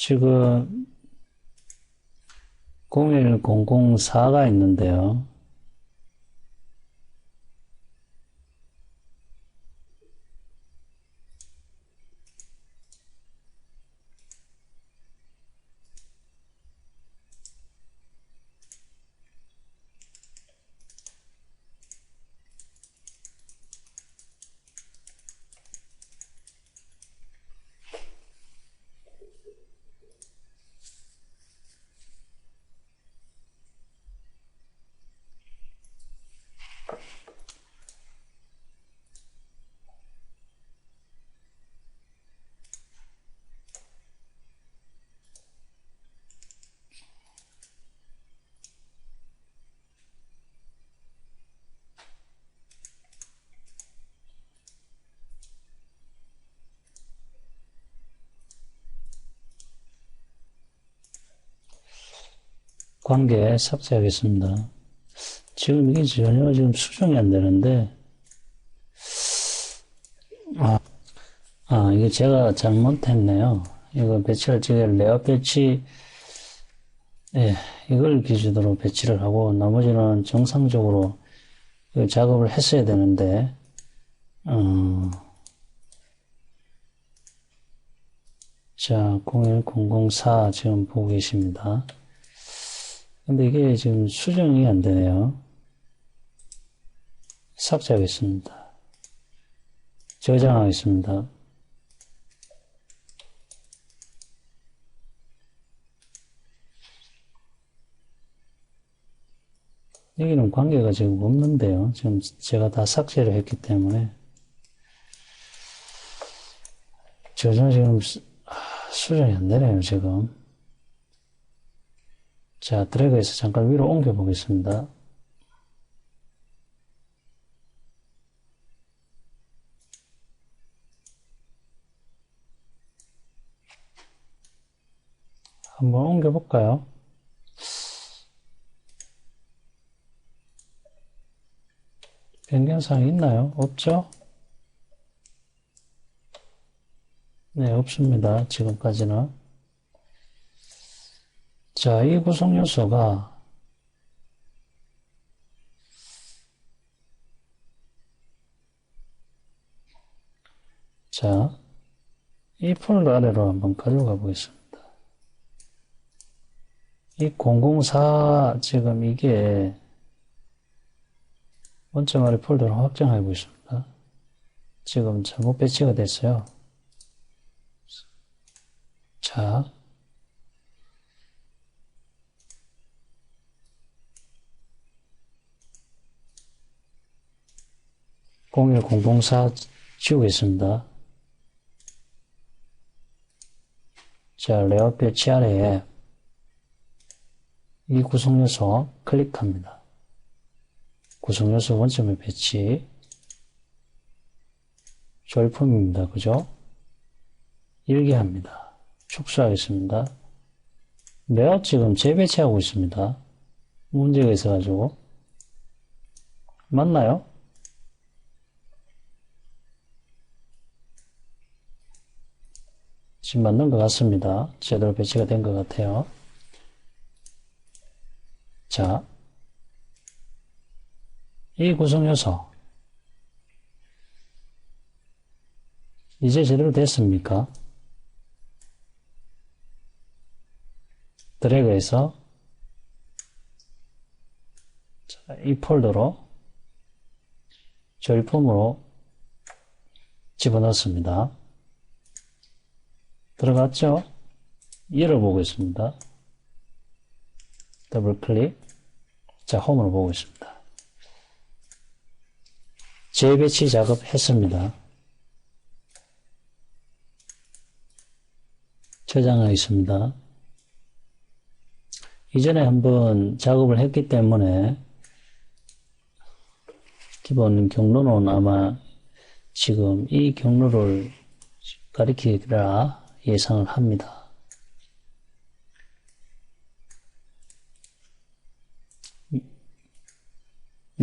지금 01004가 있는데요. 관계 삭제하겠습니다. 지금 이게 전혀 지금 수정이 안 되는데, 아, 아, 이게 제가 잘못했네요. 이거 배치할 적에 레어 배치, 예, 이걸 기준으로 배치를 하고, 나머지는 정상적으로 작업을 했어야 되는데, 어, 자, 01004 지금 보고 계십니다. 근데 이게 지금 수정이 안 되네요. 삭제하겠습니다. 저장하겠습니다. 여기는 관계가 지금 없는데요. 지금 제가 다 삭제를 했기 때문에. 저장 지금 수정이 안 되네요, 지금. 자, 드래그해서 잠깐 위로 옮겨 보겠습니다. 한번 옮겨 볼까요? 변경사항 있나요? 없죠? 네, 없습니다. 지금까지는. 자, 이 구성 요소가 자, 이 폴더 아래로 한번 가져가 보겠습니다. 이 004 지금 이게 원점 아래 폴더로 확장해 보겠습니다. 지금 잘못 배치가 됐어요. 자, 01004 지우겠습니다. 자, 레어 배치 아래에 이 구성 요소 클릭합니다. 구성 요소 원점의 배치 절품입니다. 그죠? 일기합니다. 축소하겠습니다. 레어 지금 재배치하고 있습니다. 문제가 있어가지고 맞나요? 지금 맞는 것 같습니다. 제대로 배치가 된 것 같아요. 자, 이 구성 요소 이제 제대로 됐습니까? 드래그해서 자, 이 폴더로 절품으로 집어넣습니다. 들어갔죠? 열어보겠습니다. 더블 클릭. 자, 홈으로 보고 있습니다. 재배치 작업 했습니다. 저장하겠습니다. 이전에 한번 작업을 했기 때문에 기본 경로는 아마 지금 이 경로를 가리키라 예상을 합니다.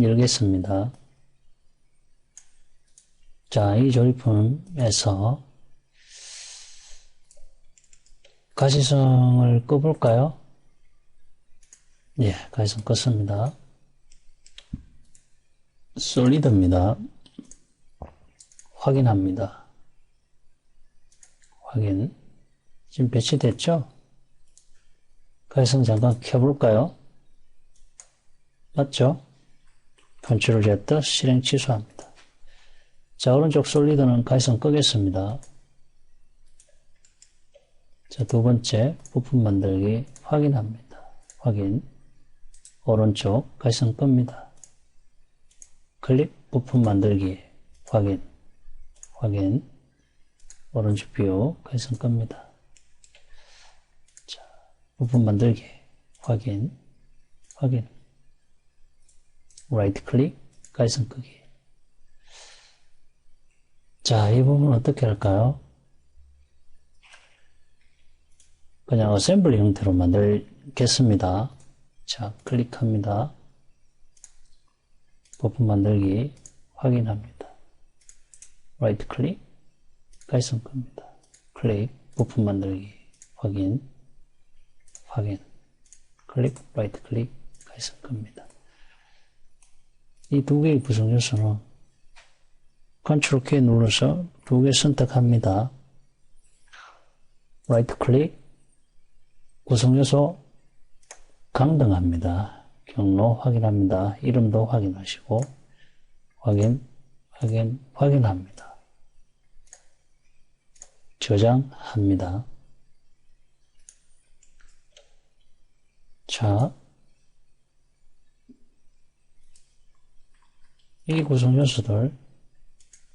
열겠습니다. 자, 이 조립품에서 가시성을 꺼볼까요? 예, 가시성 껐습니다. 솔리드입니다. 확인합니다. 확인. 지금 배치됐죠? 가시성 잠깐 켜볼까요? 맞죠? 컨트롤 Z 실행 취소합니다. 자, 오른쪽 솔리드는 가시성 끄겠습니다. 자, 두 번째 부품 만들기 확인합니다. 확인. 오른쪽 가시성 끕니다. 클릭 부품 만들기 확인. 확인. 오른쪽 뷰 가시성 끕니다. 자, 부품 만들기 확인. 확인. 라이트 클릭 가시성 끄기. 자, 이 부분 어떻게 할까요? 그냥 어셈블리 형태로 만들겠습니다. 자, 클릭합니다. 부품 만들기 확인합니다. 라이트 클릭, 가이성 겁니다. 클릭, 부품 만들기 확인, 확인, 클릭, 라이트 클릭, 가이성 겁니다. 이 두 개의 구성 요소는 컨트롤 키 눌러서 두 개 선택합니다. 라이트 클릭, 구성 요소 강등합니다. 경로 확인합니다. 이름도 확인하시고 확인, 확인, 확인합니다. 저장합니다. 자, 이 구성 요소들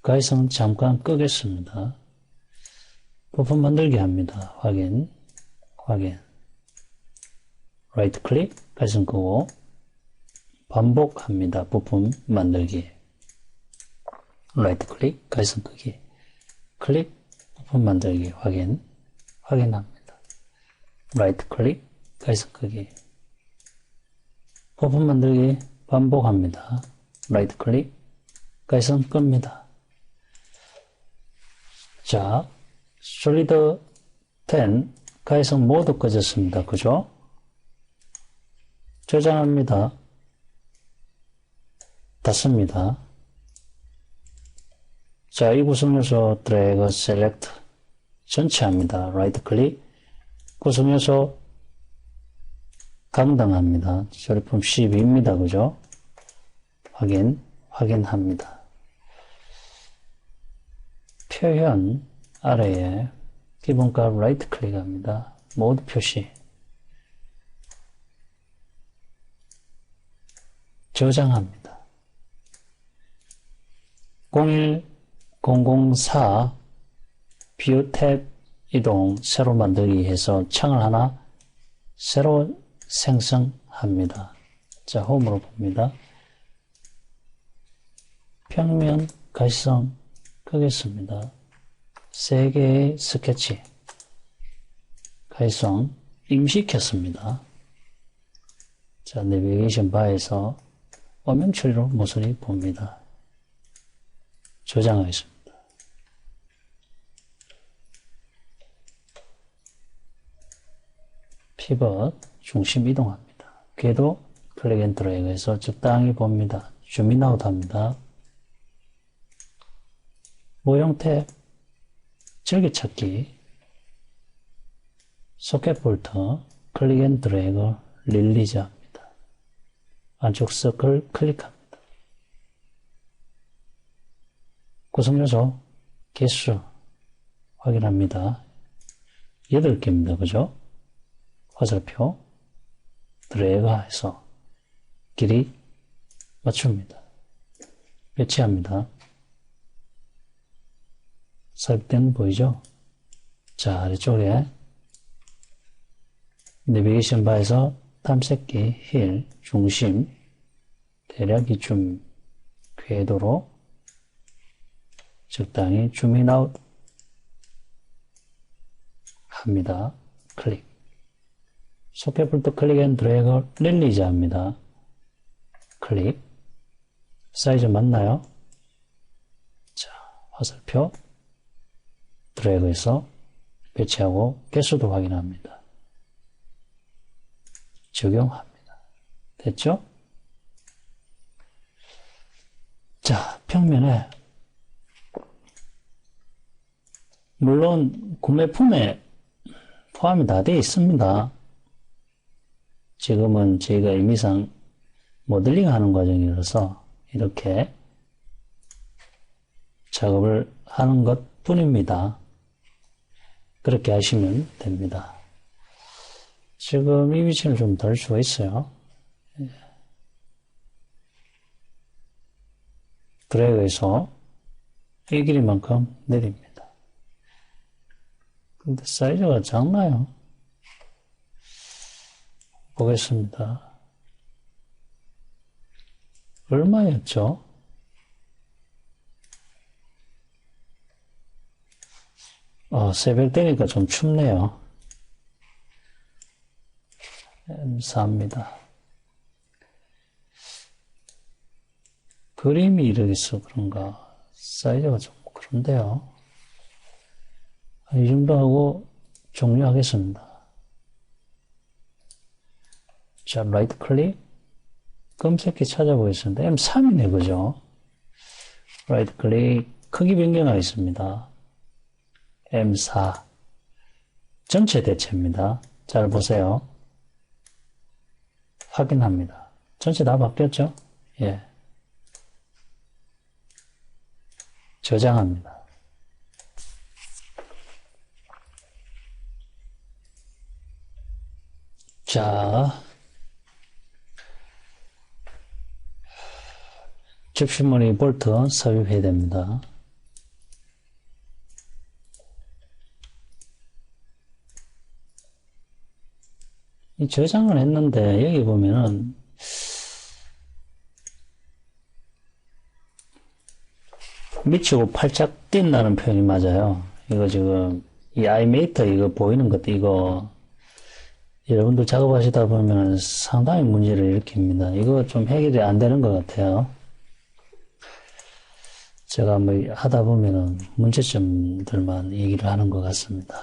가이성 잠깐 끄겠습니다. 부품 만들기 합니다. 확인, 확인. 라이트 클릭, 가이성 끄고 반복합니다. 부품 만들기. 라이트 클릭, 가이성 끄기. 클릭, 부품 만들기 확인, 확인합니다. 라이트 클릭, 가이성 끄기. 부품 만들기 반복합니다. 라이트 클릭, 가이성 끕니다. 자, 솔리드 10 가이성 모두 꺼졌습니다. 그죠? 저장합니다. 닫습니다. 자, 이 구성요소 드래그 셀렉트 전체 합니다. 라이트 클릭 구성요소 강당합니다. 조립품 12입니다. 그죠? 확인, 확인합니다. 표현 아래에 기본값 라이트 클릭합니다. 모드 표시 저장합니다. 01004 뷰 탭 이동 새로 만들기 해서 창을 하나 새로 생성합니다. 자, 홈으로 봅니다. 평면 가시성 끄겠습니다. 세 개의 스케치 가시성 임시 켰습니다. 자, 내비게이션 바에서 화면 처리로 모서리 봅니다. 저장하겠습니다. 피벗 중심 이동합니다. 궤도 클릭 앤 드래그해서 적당히 봅니다. 주민아웃 합니다. 모형 탭 즐겨찾기 소켓 볼터 클릭 앤 드래그 릴리즈 합니다. 안쪽 서클 클릭합니다. 구성요소 개수 확인합니다. 8개입니다. 그죠? 화살표 드래그 해서 길이 맞춥니다. 배치합니다. 삽입된 보이죠? 자, 아래쪽에 내비게이션 바에서 탐색기 힐 중심 대략 이쯤 궤도로 적당히 줌인아웃 합니다. 소켓볼트 클릭 앤 드래그 릴리즈 합니다. 클릭. 사이즈 맞나요? 자, 화살표 드래그해서 배치하고 개수도 확인합니다. 적용합니다. 됐죠? 자, 평면에 물론 구매품에 포함이 다 되어 있습니다. 지금은 저희가 임의상 모델링 하는 과정이라서 이렇게 작업을 하는 것 뿐입니다. 그렇게 하시면 됩니다. 지금 이 위치는 좀덜 수가 있어요. 드래그해서 이 길이만큼 내립니다. 근데 사이즈가 작나요? 보겠습니다. 얼마였죠? 어, 새벽 되니까 좀 춥네요. M4입니다. 그림이 이러겠어 그런가 사이즈가 좀 그런데요. 이 정도 하고 종료하겠습니다. 자, 라이트 클릭 검색기 찾아보겠습니다. M3이네, 그죠? 라이트 클릭 크기 변경하겠습니다. M4 전체 대체입니다. 잘 보세요. 확인합니다. 전체 다 바뀌었죠? 예. 저장합니다. 자, 접시머리 볼트 삽입해야 됩니다. 이 저장을 했는데 여기 보면은 미치고 팔짝 뛴다는 표현이 맞아요. 이거 지금 이 아이메이터 이거 보이는 것도 이거 여러분들 작업하시다 보면 상당히 문제를 일으킵니다. 이거 좀 해결이 안 되는 것 같아요. 제가 뭐 하다 보면은 문제점들만 얘기를 하는 것 같습니다.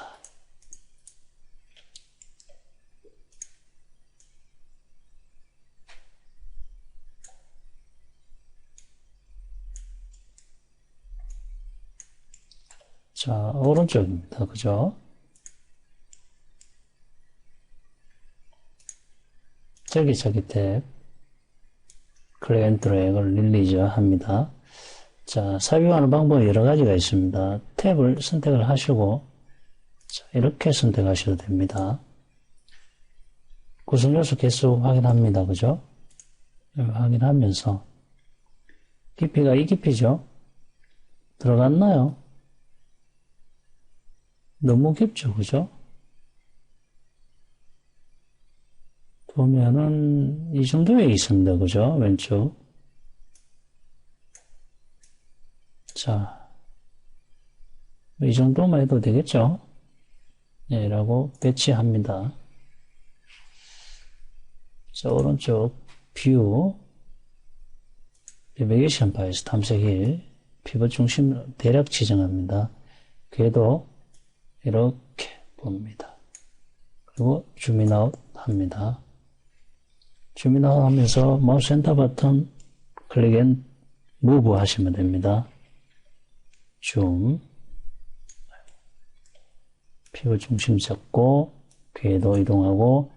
자, 오른쪽입니다. 그죠? 저기 저기 탭앤 드래그를 릴리즈 합니다. 자, 삽입하는 방법이 여러 가지가 있습니다. 탭을 선택을 하시고 자, 이렇게 선택하셔도 됩니다. 구성 요소 개수 확인합니다. 그죠? 확인하면서 깊이가 이 깊이죠? 들어갔나요? 너무 깊죠, 그죠? 보면은 이 정도에 있습니다, 그죠? 왼쪽. 자, 이 정도만 해도 되겠죠? 네, 라고 배치합니다. 자, 오른쪽 뷰, 내비게이션 바에서 탐색 1, 피벗 중심 대략 지정합니다. 궤도 이렇게 봅니다. 그리고 주민아웃 합니다. 주민아웃 하면서 마우스 엔터 버튼 클릭 앤 무브 하시면 됩니다. 줌 피부 중심 잡고 궤도 이동하고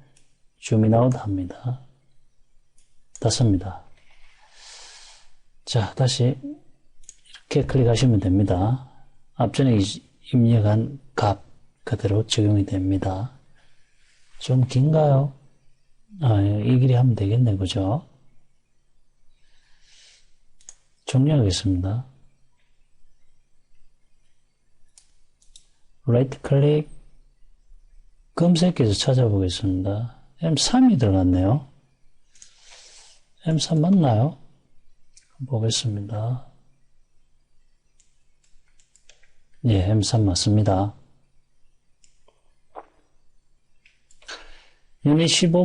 주민아웃 합니다. 떴습니다. 자, 다시 이렇게 클릭하시면 됩니다. 앞전에 입력한 값 그대로 적용이 됩니다. 좀 긴가요? 아, 이 길이 하면 되겠네, 그죠? 종료하겠습니다. 라이트 클릭 검색해서 찾아보겠습니다. M3이 들어갔네요. M3 맞나요? 보겠습니다. 예, M3 맞습니다. 유닛 15번